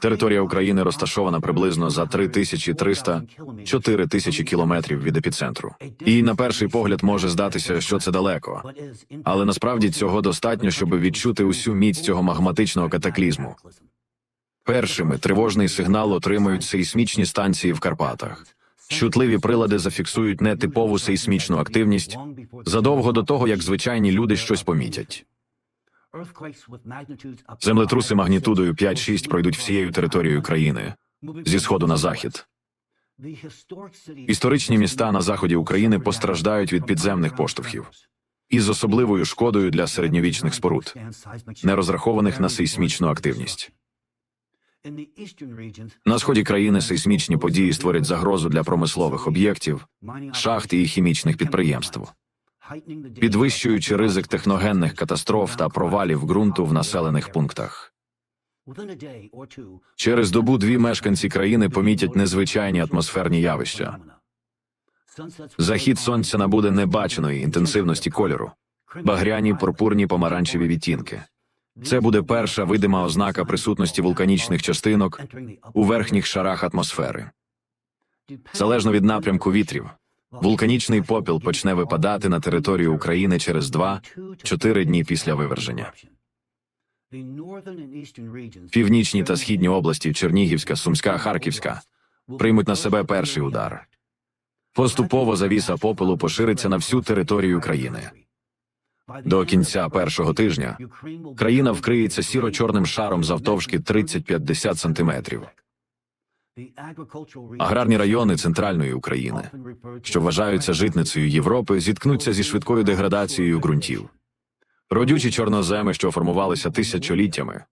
Територія України розташована приблизно за 3300-4000 тисячі кілометрів від епіцентру. І на перший погляд може здатися, що це далеко. Але насправді цього достатньо, щоб відчути усю міць цього магматичного катаклізму. Першими тривожний сигнал отримують сейсмічні станції в Карпатах. Чутливі прилади зафіксують нетипову сейсмічну активність задовго до того, як звичайні люди щось помітять. Землетруси магнітудою 5-6 пройдуть всією територією країни. Зі сходу на захід. Історичні міста на заході України постраждають від підземних поштовхів. із особливою шкодою для середньовічних споруд, не розрахованих на сейсмічну активність. На сході країни сейсмічні події створять загрозу для промислових об'єктів, шахт і хімічних підприємств, підвищуючи ризик техногенних катастроф та провалів ґрунту в населених пунктах. Через добу-дві мешканці країни помітять незвичайні атмосферні явища. Захід сонця набуде небаченої інтенсивності кольору, багряні, пурпурні, помаранчеві відтінки. Це буде перша видима ознака присутності вулканічних частинок у верхніх шарах атмосфери. Залежно від напрямку вітрів, вулканічний попіл почне випадати на територію України через 2-4 дні після виверження. Північні та східні області Чернігівська, Сумська, Харківська приймуть на себе перший удар. Поступово завіса попелу пошириться на всю територію країни. До кінця першого тижня країна вкриється сіро-чорним шаром завтовшки 30-50 сантиметрів. Аграрні райони центральної України, що вважаються житницею Європи, зіткнуться зі швидкою деградацією ґрунтів. Родючі чорноземи, що формувалися тисячоліттями,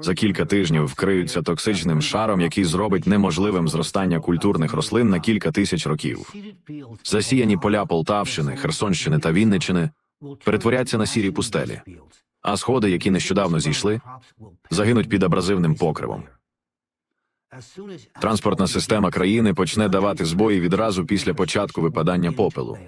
за кілька тижнів вкриються токсичним шаром, який зробить неможливим зростання культурних рослин на кілька тисяч років. Засіяні поля Полтавщини, Херсонщини та Вінничини перетворяться на сірі пустелі, а сходи, які нещодавно зійшли, загинуть під абразивним покривом. Транспортна система країни почне давати збої відразу після початку випадання попелу.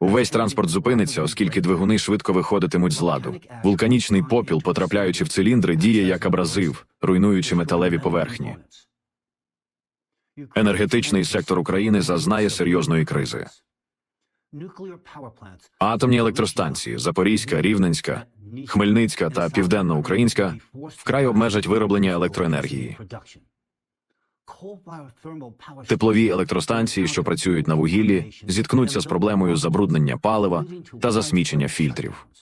Увесь транспорт зупиниться, оскільки двигуни швидко виходитимуть з ладу. Вулканічний попіл, потрапляючи в циліндри, діє як абразив, руйнуючи металеві поверхні. Енергетичний сектор України зазнає серйозної кризи. Атомні електростанції Запорізька, Рівненська, Хмельницька та Південноукраїнська вкрай обмежать вироблення електроенергії. Теплові електростанції, що працюють на вугіллі, зіткнуться з проблемою забруднення палива та засмічення фільтрів.